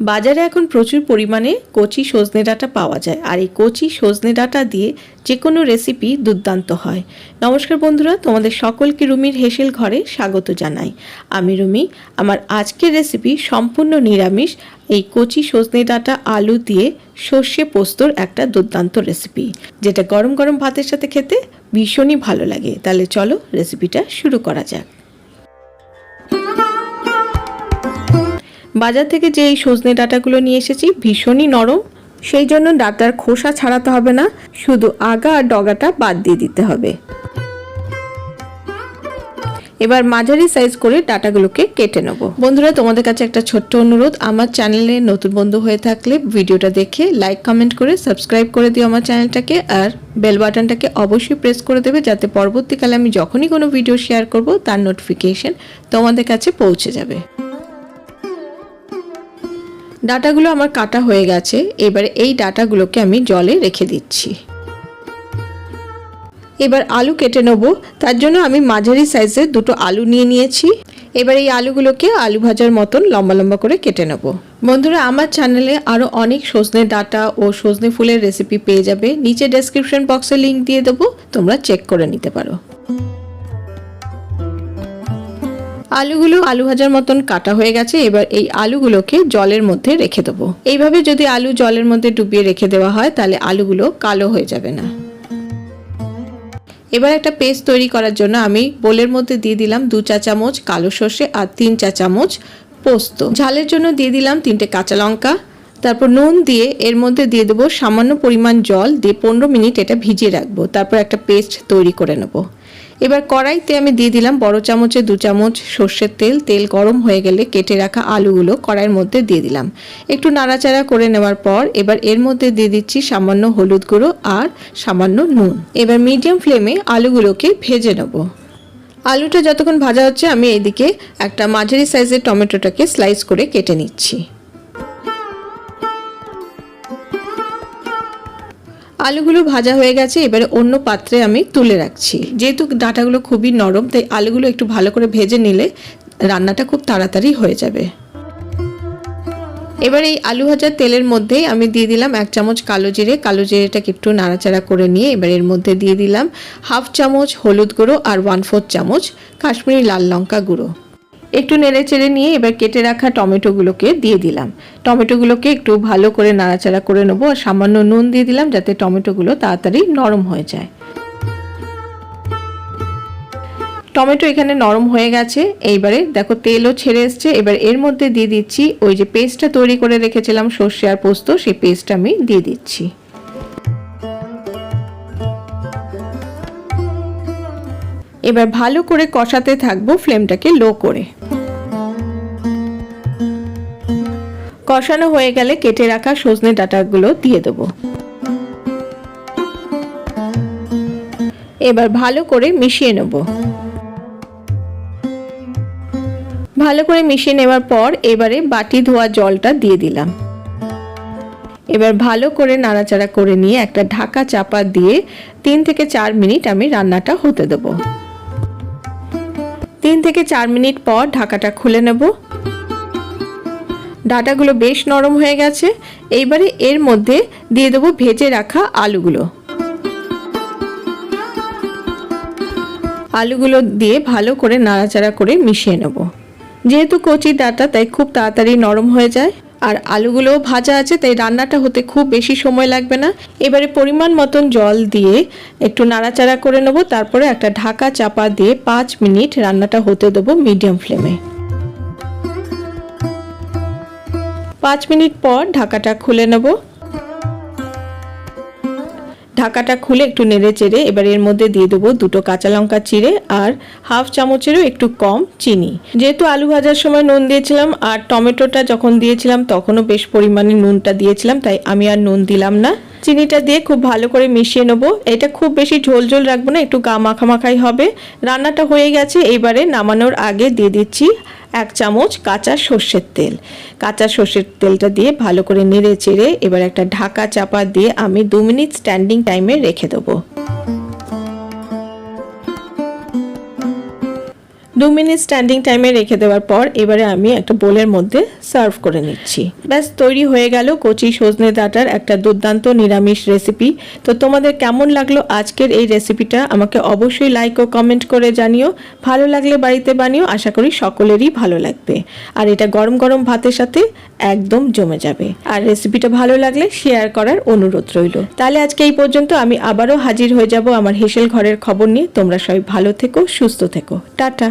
বাজারে এখন প্রচুর পরিমাণে কচি সজনে ডাঁটা পাওয়া যায়। আর এই কচি সজনে ডাঁটা দিয়ে যে কোনো রেসিপি দুর্দান্ত হয়। নমস্কার বন্ধুরা, তোমাদের সকলকে রুমির হেসেল ঘরে স্বাগত জানাই। আমি রুমি, আমার আজকের রেসিপি সম্পূর্ণ নিরামিষ। এই কচি সজনে ডাঁটা আলু দিয়ে সর্ষে পোস্তর একটা দুর্দান্ত রেসিপি যেটা গরম গরম ভাতের সাথে খেতে ভীষণই ভালো লাগে। তাহলে চলো রেসিপিটা শুরু করা যাক। বাজার থেকে যে এই সজনে ডাঁটাগুলো নিয়ে এসেছি ভীষণই নরম। সেই জন্য ডাটার খোসা ছাড়াতে হবে না, শুধু আগা আর ডগাটা বাদ দিয়ে দিতে হবে। এবার মাঝারি সাইজ করে ডাটাগুলোকে কেটে নেব। বন্ধুরা, তোমাদের কাছে একটা ছোট্ট অনুরোধ, আমার চ্যানেলে নতুন বন্ধু হয়ে থাকলে ভিডিওটা দেখে লাইক কমেন্ট করে সাবস্ক্রাইব করে দিও আমার চ্যানেলটাকে, আর বেল বাটনটাকে অবশ্যই প্রেস করে দেবে যাতে পরবর্তীকালে আমি যখনই কোনো ভিডিও শেয়ার করব, তার নোটিফিকেশন তোমাদের কাছে পৌঁছে যাবে। ডাটাগুলো আমার কাটা হয়ে গেছে, এবারে এই ডাটাগুলোকে আমি জলে রেখে দিচ্ছি। এবার আলু কেটে নেব, তার জন্য আমি মাঝারি সাইজের দুটো আলু নিয়ে নিয়েছি। এবার এই আলুগুলোকে আলু ভাজার মতন লম্বা লম্বা করে কেটে নেব। বন্ধুরা, আমার চ্যানেলে আরও অনেক সজনে ডাটা ও সজনে ফুলের রেসিপি পেয়ে যাবে। নিচে ডেসক্রিপশন বক্সে লিঙ্ক দিয়ে দেবো, তোমরা চেক করে নিতে পারো। আলুগুলো আলু ভাজার মতন কাটা হয়ে গেছে, এবার এই আলুগুলোকে জলের মধ্যে রেখে দেবো। এইভাবে যদি আলু জলের মধ্যে ডুবিয়ে রেখে দেওয়া হয়, তাহলে আলুগুলো কালো হয়ে যাবে না। এবার একটা পেস্ট তৈরি করার জন্য আমি বোলের মধ্যে দিয়ে দিলাম দু চা চামচ কালো সর্ষে আর তিন চা চামচ পোস্ত। ঝালের জন্য দিয়ে দিলাম তিনটে কাঁচা লঙ্কা তারপর নুন দিয়ে এর মধ্যে দিয়ে দেবো সামান্য পরিমাণ জল দিয়ে পনেরো মিনিট এটা ভিজিয়ে রাখব। তারপর একটা পেস্ট তৈরি করে নেব। এবার কড়াইতে আমি দিয়ে দিলাম বড় চামচে দু চামচ সর্ষের তেল। তেল গরম হয়ে গেলে কেটে রাখা আলুগুলো কড়াইয়ের মধ্যে দিয়ে দিলাম। একটু নাড়াচাড়া করে নেওয়ার পর এবার এর মধ্যে দিয়ে দিচ্ছি সামান্য হলুদ গুঁড়ো আর সামান্য নুন। এবার মিডিয়াম ফ্লেমে আলুগুলোকে ভেজে নেব। আলুটা যতক্ষণ ভাজা হচ্ছে আমি এইদিকে একটা মাঝারি সাইজের টমেটোটাকে স্লাইস করে কেটে নিচ্ছি। আলুগুলো ভাজা হয়ে গেছে, এবারে অন্য পাত্রে আমি তুলে রাখছি। যেহেতু ডাঁটাগুলো খুবই নরম, তাই আলুগুলো একটু ভালো করে ভেজে নিলে রান্নাটা খুব তাড়াতাড়ি হয়ে যাবে। এবার এই আলু ভাজার তেলের মধ্যেই আমি দিয়ে দিলাম এক চামচ কালো জিরে। কালো জিরেটাকে একটু নাড়াচাড়া করে নিয়ে এবার এর মধ্যে দিয়ে দিলাম হাফ চামচ হলুদ গুঁড়ো আর ওয়ান ফোর্থ চামচ কাশ্মীরি লাল লঙ্কা গুঁড়ো। একটু নেড়ে চেড়ে নিয়ে এবার কেটে রাখা টমেটোগুলোকে দিয়ে দিলাম। টমেটোগুলোকে একটু ভালো করে নাড়াচাড়া করে নেব আর সামান্য নুন দিয়ে দিলাম যাতে টমেটোগুলো তাড়াতাড়ি নরম হয়ে যায়। টমেটো এখানে নরম হয়ে গেছে। এইবারে দেখো তেলও ছেড়ে এসছে। এবার এর মধ্যে দিয়ে দিচ্ছি ওই যে পেস্টটা তৈরি করে রেখেছিলাম সর্ষে আর পোস্ত, সেই পেস্টটা আমি দিয়ে দিচ্ছি। এবার ভালো করে কষাতে থাকব ফ্লেমটাকে লো করে। কষানো হয়ে গেলে কেটে রাখা সজনে ডাঁটাগুলো দিয়ে দেবো। এবার ভালো করে মিশিয়ে নেব। ভালো করে মিশিয়ে নেওয়ার পর এবারে বাটি ধোয়া জলটা দিয়ে দিলাম। এবার ভালো করে নাড়াচাড়া করে নিয়ে একটা ঢাকা চাপা দিয়ে তিন থেকে চার মিনিট আমি রান্নাটা হতে দেবো। তিন থেকে চার মিনিট পর ঢাকাটা খুলে নেব। ডাটাগুলো বেশ নরম হয়ে গেছে। এইবারে এর মধ্যে দিয়ে দেবো ভেজে রাখা আলুগুলো। আলুগুলো দিয়ে ভালো করে নাড়াচাড়া করে মিশিয়ে নেব। যেহেতু কচি ডাটা, তাই খুব তাড়াতাড়ি নরম হয়ে যায়। আর আলুগুলোও ভাজা আছে, তাই রান্নাটা হতে খুব বেশি সময় লাগবে না। এবারে পরিমাণ মতন জল দিয়ে একটু নাড়াচাড়া করে নেব, তারপরে একটা ঢাকা চাপা দিয়ে পাঁচ মিনিট রান্নাটা হতে দেবো মিডিয়াম ফ্লেমে। পাঁচ মিনিট পর ঢাকাটা খুলে নেব। ঢাকাটা খুলে একটু নেড়ে চেড়ে এবার এর মধ্যে দিয়ে দেবো দুটো কাঁচা লঙ্কা চিড়ে আর হাফ চামচেরও একটু কম চিনি। যেহেতু আলু ভাজার সময় নুন দিয়েছিলাম আর টমেটোটা যখন দিয়েছিলাম তখনও বেশ পরিমাণে নুনটা দিয়েছিলাম, তাই আমি আর নুন দিলাম না। চিনিটা দিয়ে খুব ভালো করে মিশিয়ে নেব। এটা খুব বেশি ঝোল ঝোল রাখব না, একটু গা মাখামাখাই হবে। রান্নাটা হয়ে গেছে, এবারে নামানোর আগে দিয়ে দিচ্ছি এক চামচ কাঁচা সর্ষের তেল। কাঁচা সর্ষের তেলটা দিয়ে ভালো করে নেড়ে চেড়ে এবার একটা ঢাকা চাপা দিয়ে আমি দু মিনিট স্ট্যান্ডিং টাইমে রেখে দেবো। দু মিনিট স্ট্যান্ডিং টাইমে রেখে দেওয়ার পর এবারে আমি একটা বোলের মধ্যে সার্ভ করে নিচ্ছি। ব্যাস, তৈরি হয়ে গেল কচি সজনে ডাঁটার একটা দুর্দান্ত নিরামিষ রেসিপি তো তোমাদের কেমন লাগল আজকের এই রেসিপিটা আমাকে অবশ্যই লাইক ও কমেন্ট করে জানিও। ভালো লাগলে বাড়িতে বানিও। আশা করি সকলেরই ভালো লাগবে। আর এটা গরম গরম ভাতের সাথে একদম জমে যাবে। আর রেসিপিটা ভালো লাগলে শেয়ার করার অনুরোধ রইল। তাহলে আজকে এই পর্যন্ত আমি আবারও হাজির হয়ে যাব আমার হেসেল ঘরের খবর নিয়ে। তোমরা সবাই ভালো থেকো, সুস্থ থেকো। টাটা।